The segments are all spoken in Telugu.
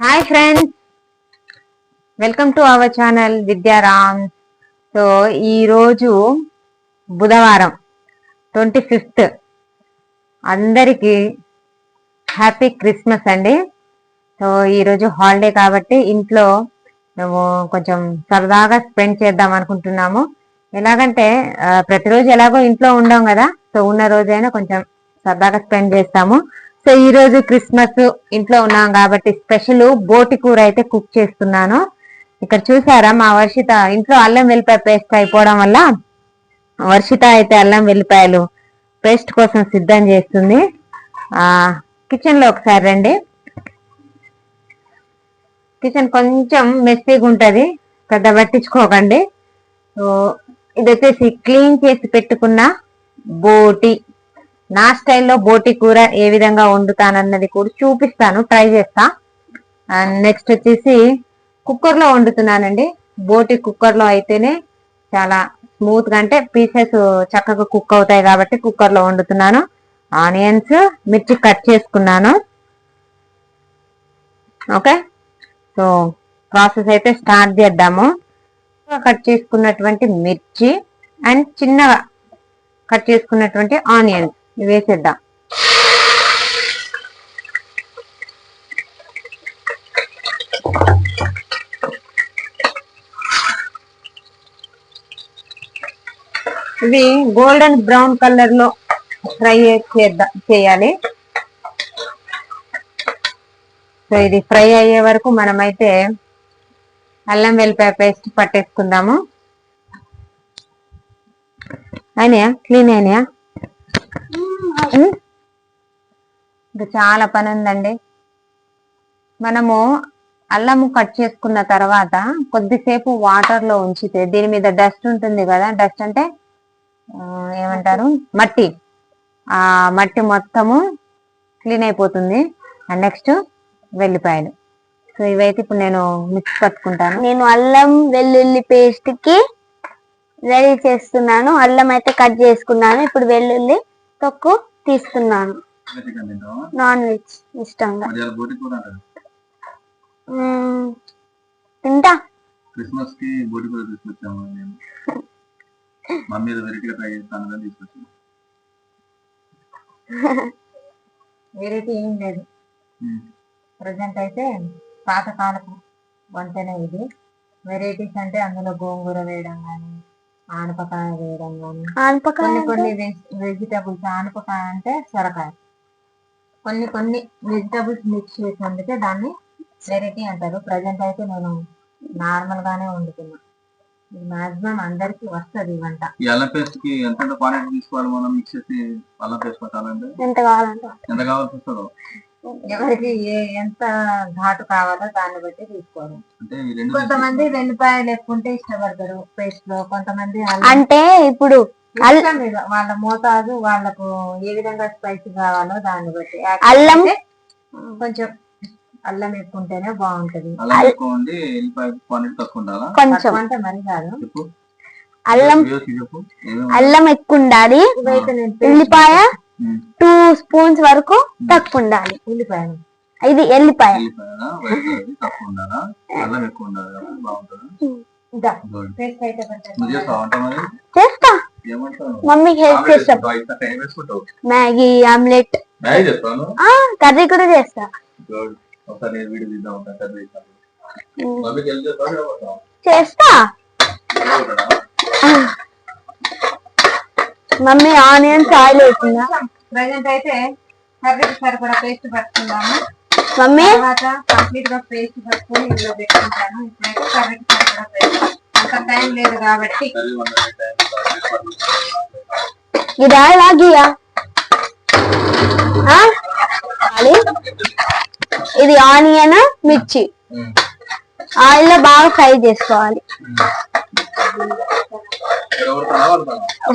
Hi friends welcome to our channel Vidyaram so ఈరోజు బుధవారం ట్వంటీ ఫిఫ్త్ అందరికీ హ్యాపీ క్రిస్మస్ అండి. సో ఈరోజు హాలిడే కాబట్టి ఇంట్లో మేము కొంచెం సరదాగా స్పెండ్ చేద్దాం అనుకుంటున్నాము. ఎలాగంటే ప్రతిరోజు ఎలాగో ఇంట్లో ఉండం కదా సో ఉన్న రోజైనా కొంచెం సరదాగా స్పెండ్ చేస్తాము. సో ఈ రోజు క్రిస్మస్ ఇంట్లో ఉన్నాం కాబట్టి స్పెషల్ బోటి కూర అయితే కుక్ చేస్తున్నాను. ఇక్కడ చూసారా మా వర్షిత ఇంట్లో అల్లం వెల్లిపాయ పేస్ట్ అయిపోవడం వల్ల వర్షిత అయితే అల్లం వెల్లిపాయలు పేస్ట్ కోసం సిద్ధం చేస్తుంది. ఆ కిచెన్లో ఒకసారి రండి. కిచెన్ కొంచెం మెస్సీగా ఉంటది పెద్ద పట్టించుకోకండి. సో ఇది వచ్చేసి క్లీన్ చేసి పెట్టుకున్న బోటి నా స్టైల్లో బోటి కూర ఏ విధంగా వండుతానన్నది కూడా చూపిస్తాను ట్రై చేస్తా. అండ్ నెక్స్ట్ వచ్చేసి కుక్కర్లో వండుతున్నానండి. బోటి కుక్కర్లో అయితేనే చాలా స్మూత్గా అంటే పీసెస్ చక్కగా కుక్ అవుతాయి కాబట్టి కుక్కర్లో వండుతున్నాను. ఆనియన్స్ మిర్చి కట్ చేసుకున్నాను. ఓకే? సో ప్రాసెస్ అయితే స్టార్ట్ చేద్దాము. కట్ చేసుకున్నటువంటి మిర్చి అండ్ చిన్నగా కట్ చేసుకున్నటువంటి ఆనియన్స్. వేసేద్దాం. ఇవి గోల్డెన్ బ్రౌన్ కలర్లో ఫ్రై చేద్దాం చేయాలి. సో ఇది ఫ్రై అయ్యే వరకు మనమైతే అల్లం వెల్లిపాయ పేస్ట్ పట్టేసుకుందాము. అయినాయా? క్లీన్ అయినాయా? ఇంకా చాలా పని ఉందండి మనము అల్లము కట్ చేసుకున్న తర్వాత కొద్దిసేపు వాటర్లో ఉంచితే దీని మీద డస్ట్ ఉంటుంది కదా డస్ట్ అంటే ఏమంటారు? మట్టి. ఆ మట్టి మొత్తము క్లీన్ అయిపోతుంది. And next వెల్లిపాయలు. సో ఇవైతే ఇప్పుడు నేను మిక్స్ పట్టుకుంటాను. నేను అల్లం వెల్లుల్లి పేస్ట్కి రెడీ చేస్తున్నాను. అల్లం అయితే కట్ చేసుకున్నాను. ఇప్పుడు వెల్లుల్లి తొక్కు తింటావా? నాన్ వెజ్ ఇష్టంగా. తింటా. క్రిస్మస్కి బోటి కూర తీసుకొచ్చాము మేము. మమ్మీ ఏదో వెరైటీగా ట్రై చేస్తాను అని తీసుకొచ్చాము. వెరైటీ ఏం లేదు. ప్రజెంట్ అయితే పాతకాలపు వంటనే ఇది. వెరైటీస్ అంటే అందులో గోంగూర వేయడం కానీ ఆనపకాయ వేయడం కానీ ఆనపకాయ కొన్ని కొన్ని? వెజిటబుల్స్ ఆనపకాయ అంటే సొరకాయ. కొన్ని కొన్ని వెజిటబుల్స్ మిక్స్ చేసి వండితే దాన్ని వెరైటీ అంటారు. ప్రజెంట్ అయితే నేను నార్మల్ గానే వండుతున్నా. మాక్సిమం అందరికి వస్తది ఈ వంట. అల్లం పేస్ట్కి ఎంత ఎంత క్వాంటిటీ తీసుకోవాలి మనం మిక్స్ చేసి అల్లం పేస్ట్ పట్టాలంటే? ఎంత కావాలంటే ఎంత కావాల్సి వస్తుందో? ఎవరికి ఏ ఎంత ఘాటు కావాలో దాన్ని బట్టి రెండు కొంతమంది వెల్లిపాయలు ఎక్కుంటే ఇష్టపడతారు పేస్ట్లో కొంతమంది అంటే ఇప్పుడు. వాళ్ళ మోతాదు వాళ్ళకు ఏ విధంగా స్పైసీ కావాలో దాన్ని బట్టి. అల్లం కొంచెం అల్లం ఎక్కువ ఉంటేనే బాగుంటది. కొంచెం. అంటే మరి కాదు. అల్లం అల్లం ఎక్కువ ఉండాలి. ఉల్లిపాయ. టూ స్పూన్స్ వరకు తక్కువ ఉండాలి ఉల్లిపాయలు. ఇది ఎల్లిపాయ. చేస్తా. మమ్మీకి హెల్ప్ ఆమ్లెట్ చేస్తా. Maggi omelette. కర్రీ కూడా చేస్తా. గుడ్ ఒకసారి నేను వీడియో తీద్దాం ఒకసారి కర్రీ చేస్తాను ఉమ్. మమ్మీకి వెళ్ళి చేస్తావా చేయమంటావా? చేస్తా చేయమంటావా? మమ్మీ ఆనియన్స్ ఆయిల్ వేసిందా? ప్రజెంట్ అయితే కర్రీకి సరిపడా పేస్ట్ పట్టుకుందాము. మమ్మీ? తర్వాత కంప్లీట్గా పేస్ట్ పట్టుకొని ఇందులో పెట్టుకుంటాను. ఇప్పుడైతే కర్రీకి సరిపడా పేస్ట్. అంత టైం లేదు కాబట్టి. కర్రీ వండే టైం ఇదా ఇది ఆనియన్ మిర్చి? ఆయిల్లో బాగా ఫ్రై చేసుకోవాలి.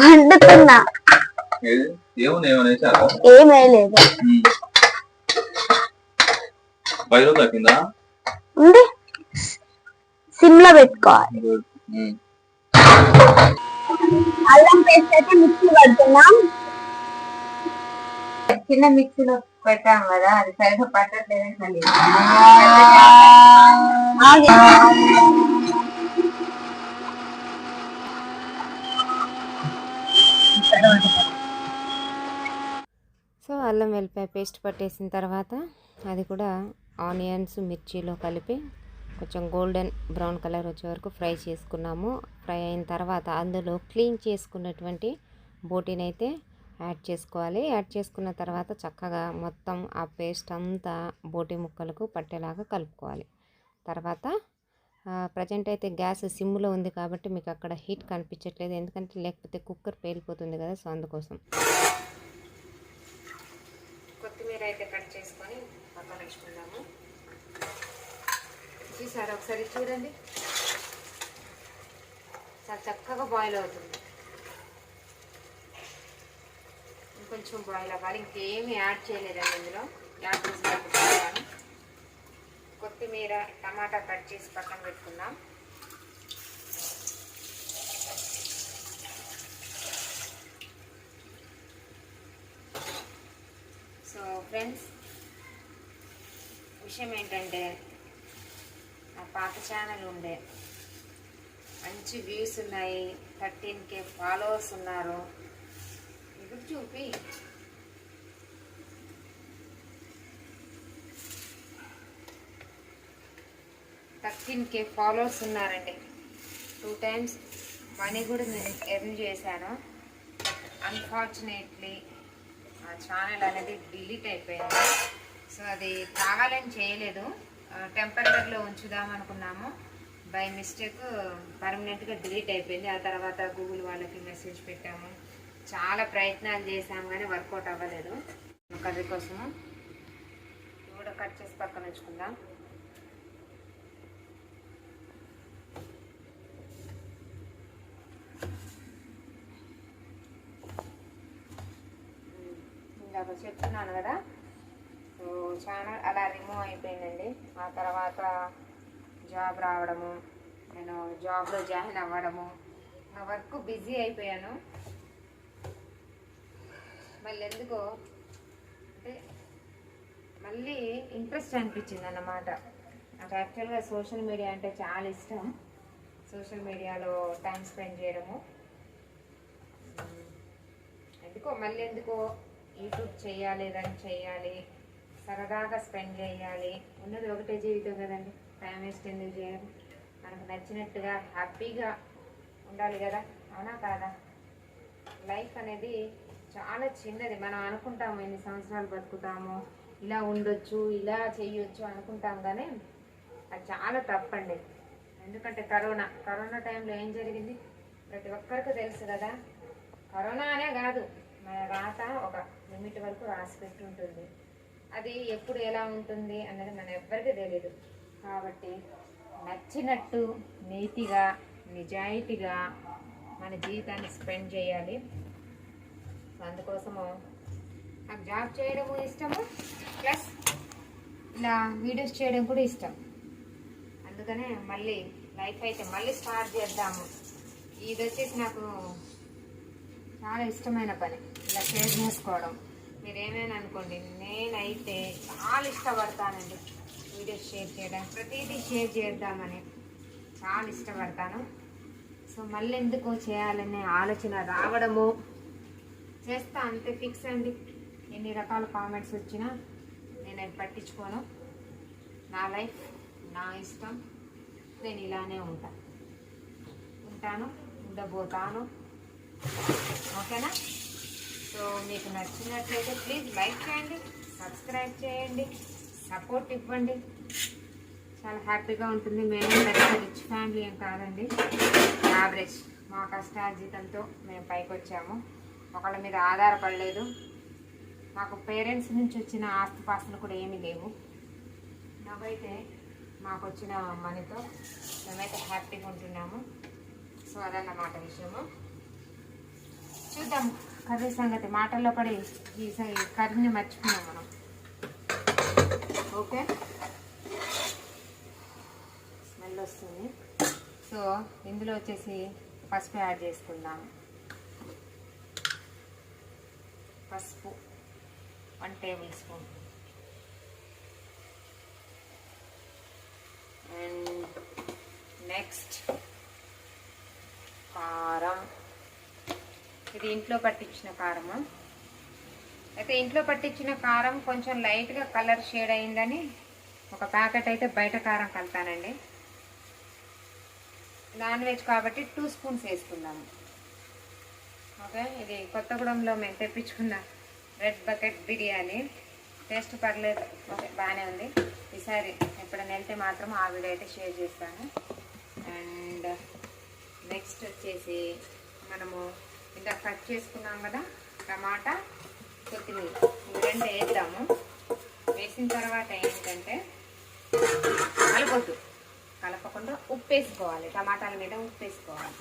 వండుతున్నా. ఏముంది ఏమైనా వేసారా ఏం వేయలేదు. పది రోజులు తగ్గిందా ఉంది. సిమ్లో పెట్టుకోవాలి అల్లం పేస్ట్ అయితే మిక్సీ పడుతున్నాం. చిన్న మిక్సీలో పెట్టాం కదా అది సరిగ్గా పట్టట్లేదని అల్లం వెల్లిపాయ పేస్ట్ పట్టేసిన తర్వాత అది కూడా ఆనియన్స్ మిర్చిలో కలిపి కొంచెం గోల్డెన్ బ్రౌన్ కలర్ వచ్చే వరకు ఫ్రై చేసుకున్నాము. ఫ్రై అయిన తర్వాత అందులో క్లీన్ చేసుకున్నటువంటి బోటీని అయితే యాడ్ చేసుకోవాలి. యాడ్ చేసుకున్న తర్వాత చక్కగా మొత్తం ఆ పేస్ట్ అంతా బోటి ముక్కలకు పట్టేలాగా కలుపుకోవాలి. తర్వాత ప్రజెంట్ అయితే గ్యాస్ సిమ్లో ఉంది కాబట్టి మీకు అక్కడ హీట్ కనిపించట్లేదు. ఎందుకంటే లేకపోతే కుక్కర్ పేలిపోతుంది కదా సో అందుకోసం. కొత్తిమీర అయితే కట్ చేసుకొని పక్కన వేసుకుందాము చూసారా ఒకసారి చూడండి. చాలా చక్కగా బాయిల్ అవుతుంది. ఇంకొంచెం బాయిల్ అవ్వాలి. ఇంకేమీ యాడ్ చేయలేదండి ఇందులో. యాడ్ చేసి కొత్తిమీర టమాటా కట్ చేసి పక్కన పెట్టుకుందాం సో ఫ్రెండ్స్ విషయం ఏంటంటే నా పాత ఛానల్ ఉండే. మంచి వ్యూస్ ఉన్నాయి థర్టీన్ కే ఫాలోవర్స్ ఉన్నారు. ఇప్పుడు చూపి. థర్టీన్ కే ఫాలోవర్స్ ఉన్నారండి. టూ టైమ్స్ మనీ కూడా నేను ఎర్న్ చేశాను. అన్ఫార్చునేట్లీ ఛానల్ అనేది డిలీట్ అయిపోయింది. సో అది కావాలని చేయలేదు. టెంపరీలో ఉంచుదాం అనుకున్నాము. బై మిస్టేక్ పర్మనెంట్గా డిలీట్ అయిపోయింది. ఆ తర్వాత గూగుల్ వాళ్ళకి మెసేజ్ పెట్టాము. చాలా ప్రయత్నాలు చేసాము కానీ వర్కౌట్ అవ్వలేదు. కర్రీ కోసము. ఇవి కూడా కట్ చేసి పక్కన ఉంచుకుందాం. కదా చెప్తున్నాను కదా. సో ఛానల్ అలా రిమూవ్ అయిపోయిందండి. ఆ తర్వాత జాబ్ రావడము నేను జాబ్లో జాయిన్ అవ్వడము నా వర్క్ బిజీ అయిపోయాను. మళ్ళీ ఎందుకో అంటే మళ్ళీ ఇంట్రెస్ట్ అనిపించింది అన్నమాట నాకు యాక్చువల్గా సోషల్ మీడియా అంటే చాలా ఇష్టం. సోషల్ మీడియాలో టైం స్పెండ్ చేయడము. ఎందుకో మళ్ళీ ఎందుకో యూట్యూబ్ చేయాలి రన్ చేయాలి సరదాగా స్పెండ్ చేయాలి. ఉన్నది ఒకటే జీవితం కదండి. టైం వేస్ట్ ఎందుకు చేయాలి మనకు నచ్చినట్టుగా హ్యాపీగా ఉండాలి కదా. అవునా కాదా? లైఫ్ అనేది చాలా చిన్నది. మనం అనుకుంటాము ఎన్ని సంవత్సరాలు బతుకుతాము ఇలా ఉండొచ్చు ఇలా చేయొచ్చు అనుకుంటాం కానీ అది చాలా తప్పండి. ఎందుకంటే కరోనా. కరోనా టైంలో ఏం జరిగింది? ప్రతి ఒక్కరికి తెలుసు కదా. కరోనా అనే కాదు. మన రాత ఒక లిమిట్ వరకు రాసి పెట్టి ఉంటుంది. అది ఎప్పుడు ఎలా ఉంటుంది అన్నది మన ఎవ్వరికీ తెలియదు కాబట్టి నచ్చినట్టు నీతిగా నిజాయితీగా మన జీవితాన్ని స్పెండ్ చేయాలి. అందుకోసము నాకు జాబ్ చేయడము ఇష్టము. ప్లస్ ఇలా వీడియోస్ చేయడం కూడా ఇష్టం. అందుకనే మళ్ళీ లైఫ్ అయితే మళ్ళీ స్టార్ట్ చేద్దాము. ఇది వచ్చేసి నాకు చాలా ఇష్టమైన పని. ఇలా షేర్ చేసుకోవడం. మీరు ఏమైనా అనుకోండి నేనైతే చాలా ఇష్టపడతానండి వీడియోస్ షేర్ చేయడానికి ప్రతిదీ షేర్ చేద్దామని చాలా ఇష్టపడతాను. సో మళ్ళీ ఎందుకు చేయాలనే ఆలోచన రావడము. చేస్తా అంతే ఫిక్స్ అండి. ఎన్ని రకాల కామెంట్స్ వచ్చినా నేను అది పట్టించుకోను. నా లైఫ్ నా ఇష్టం. నేను ఇలానే ఉంటాను ఉంటాను ఉండబోతాను. ఓకేనా? సో మీకు నచ్చినట్లయితే ప్లీజ్ లైక్ చేయండి సబ్స్క్రైబ్ చేయండి సపోర్ట్ ఇవ్వండి. చాలా హ్యాపీగా ఉంటుంది. మేము పెద్ద రిచ్ ఫ్యామిలీ ఏం కాదండి. యావరేజ్ మా కష్టార్జితంతో మేము పైకి వచ్చాము. ఒకళ్ళ మీద ఆధారపడలేదు. మాకు పేరెంట్స్ నుంచి వచ్చిన ఆస్తిపాస్తులు కూడా ఏమీ లేవు. నాకైతే మాకు వచ్చిన మనీతో మేమైతే హ్యాపీగా ఉంటున్నాము. సో అదన్నమాట విషయము. చూద్దాం కర్రీ సంగతి మాటల్లో పడి ఈ కర్రీని మర్చిపోయాం మనం. ఓకే? స్మెల్ వస్తుంది. సో ఇందులో వచ్చేసి పసుపు యాడ్ చేసుకుందాం. పసుపు one tablespoon. And next కారం ఇది ఇంట్లో పట్టించిన కారము? అయితే ఇంట్లో పట్టించిన కారం కొంచెం లైట్గా కలర్ షేడ్ అయిందని ఒక ప్యాకెట్ అయితే బయట కారం కలుతానండి నాన్ వెజ్ కాబట్టి టూ స్పూన్స్ వేసుకుందాము ఓకే ఇది కొత్తగూడెంలో మేము తెప్పించుకున్న రెడ్ బకెట్ బిర్యానీ. టేస్ట్ పర్లేదు. ఓకే బాగానే ఉంది. ఈసారి ఎప్పుడైనా వెళ్తే మాత్రం ఆ వీడియో అయితే షేర్ చేస్తాను. అండ్ నెక్స్ట్ వచ్చేసి మనము ఇంకా కట్ చేసుకున్నాం కదా టమాటా కొత్తిమీర. రెండు వేద్దాము. వేసిన తర్వాత ఏంటంటే కలపొద్దు. కలపకుండా ఉప్పు వేసుకోవాలి టమాటాల మీద ఉప్పు వేసుకోవాలి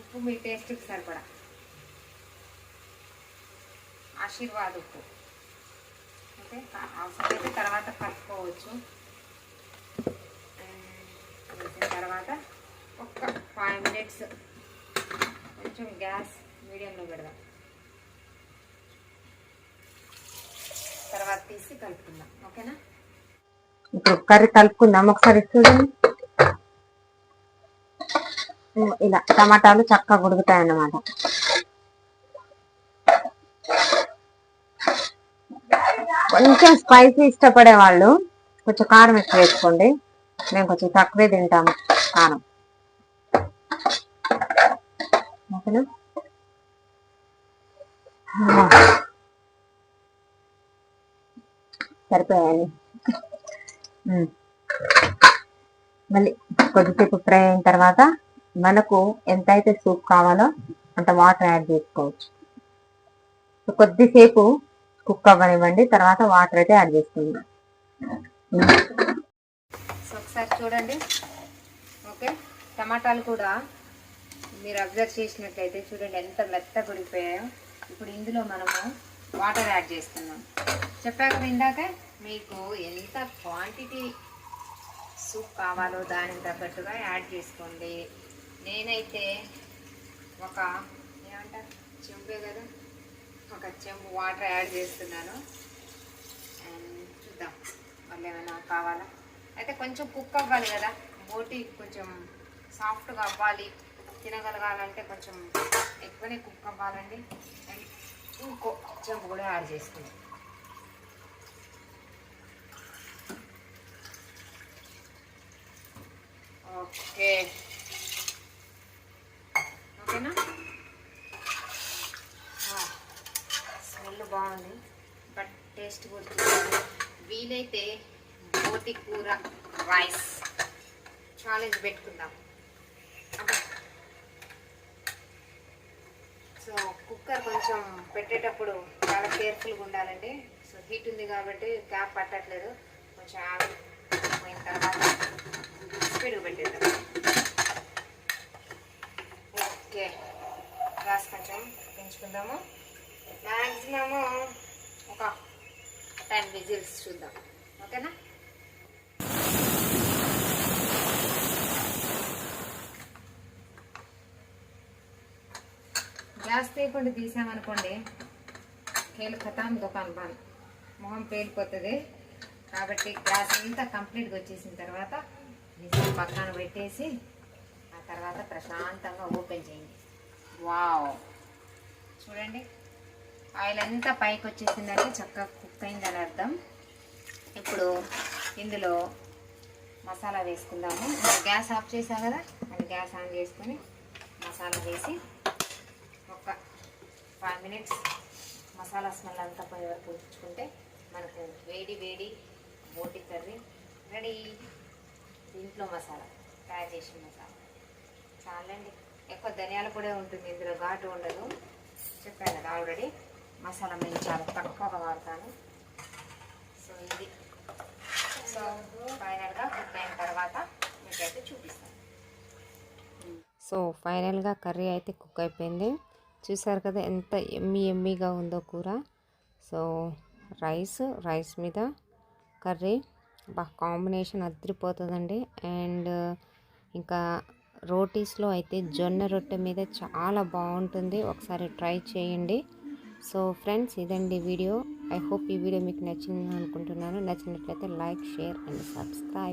ఉప్పు మీ టేస్ట్కి సరిపడా. ఆశీర్వాద్ ఉప్పు. అంటే అవసరం అయితే తర్వాత కలుపుకోవచ్చు. వేసిన తర్వాత ఒక్క ఫైవ్ మినిట్స్ కొంచెం గ్యాస్ మీడియంలో పెడదాం. తర్వాత తీసి కలుపుకుందాం. ఓకేనా? ఇప్పుడు కర్రీ కలుపుకుందాం. ఒకసారి చూడండి. ఇలా టమాటాలు చక్కగా ఉడుకుతాయి అన్నమాట కొంచెం స్పైసీ ఇష్టపడే వాళ్ళు కొంచెం కారం ఎక్కువ వేసుకోండి. మేము కొంచెం తక్కువే తింటాము కారం. ఓకేనా? సరిపోయాయి. మళ్ళీ కొద్దిసేపు ఫ్రై అయిన తర్వాత మనకు ఎంత అయితే సూప్ కావాలో అంత వాటర్ యాడ్ చేసుకోవచ్చు. కొద్దిసేపు కుక్ అవ్వనివ్వండి తర్వాత వాటర్ అయితే యాడ్ చేసుకుందాం. సో ఒకసారి చూడండి. ఓకే. టమాటాలు కూడా మీరు అబ్జర్వ్ చేసినట్లయితే చూడండి ఎంత మెత్తగా ఉడికిపోయాయో ఇప్పుడు ఇందులో మనము వాటర్ యాడ్ చేస్తున్నాం. చెప్పా కదా ఇందాక మీకు ఎంత క్వాంటిటీ సూప్ కావాలో దానికి తగ్గట్టుగా యాడ్ చేసుకోండి. నేనైతే ఒక ఏమంటారు? చెంపే కదా? ఒక చెంపు వాటర్ యాడ్ చేస్తున్నాను. అండ్ చూద్దాం. మళ్ళీ ఏమైనా కావాలా? అయితే కొంచెం కుక్ అవ్వాలి కదా. బోటి కొంచెం సాఫ్ట్గా అవ్వాలి. తినగలగాలంటే కొంచెం ఎక్కువనే కుక్ అవ్వాలండి. అండ్ ఇంకో చెంపు కూడా యాడ్ చేసుకుందాం. ఓకే. ఓకేనా? స్మెల్ బాగుంది. బట్ టేస్ట్ కూడా వీలైతే బోటి కూర రైస్. ఛాలెంజ్ పెట్టుకుందాం అబ్బా. సో కుక్కర్ కొంచెం పెట్టేటప్పుడు చాలా కేర్ఫుల్గా ఉండాలండి. సో హీట్ ఉంది కాబట్టి క్యాప్ పట్టట్లేదు. కొంచెం ఆవి పోయిన తర్వాత స్పీడ్గా పెట్టేద్దాం. ఓకే. గ్యాస్ కొంచెం పెంచుకుందాము. మ్యాక్సిమము ఒక టెన్ విజిల్స్ చూద్దాం. ఓకేనా? గ్యాస్ తీయకుండా తీసామనుకోండి కేలు కథాం దుకాన్ బాన్ మొహం పేలిపోతుంది. కాబట్టి గ్యాస్ అంతా కంప్లీట్గా వచ్చేసిన తర్వాత మిషన్ పక్కన పెట్టేసి ఆ తర్వాత ప్రశాంతంగా ఓపెన్ చేయండి. వావ్! చూడండి ఆయిల్ అంతా పైకి వచ్చేసిందంటే చక్కగా కుక్ అయిందని అర్థం. ఇప్పుడు ఇందులో మసాలా వేసుకుందాము. గ్యాస్ ఆఫ్ చేసా కదా అది గ్యాస్ ఆన్ చేసుకొని మసాలా వేసి ఒక ఫైవ్ మినిట్స్ మసాలా స్మెల్ అంతా పోయే వరకు ఉంచుకుంటే మనకు వేడి వేడి బోటి కర్రీ రెడీ దీంట్లో మసాలా తయారు చేసిన మసాలా చాలండి. ఎక్కువ ధనియాల పొడి ఉంటుంది ఇందులో ఘాటు ఉండదు. చెప్పాను కదా ఆల్రెడీ మసాలా నేను చాలా తక్కువగా వాడతాను. సో ఇది. సో ఫైనల్గా కుక్ అయిన తర్వాత మీకైతే చూపిస్తాను. సో ఫైనల్గా కర్రీ అయితే కుక్ అయిపోయింది. చూసారు కదా ఎంత ఎమ్మి ఎమ్మిగా ఉందో కూర. సో రైస్ రైస్ మీద కర్రీ. బాగా కాంబినేషన్ అదిరిపోతుందండి. అండ్ ఇంకా రోటీస్లో అయితే జొన్న రొట్టె మీద చాలా బాగుంటుంది. ఒకసారి ట్రై చేయండి. సో ఫ్రెండ్స్ ఇదండి వీడియో. ఐ హోప్ ఈ వీడియో మీకు నచ్చింది అనుకుంటున్నాను. నచ్చినట్లయితే లైక్ షేర్ అండ్ సబ్స్క్రైబ్.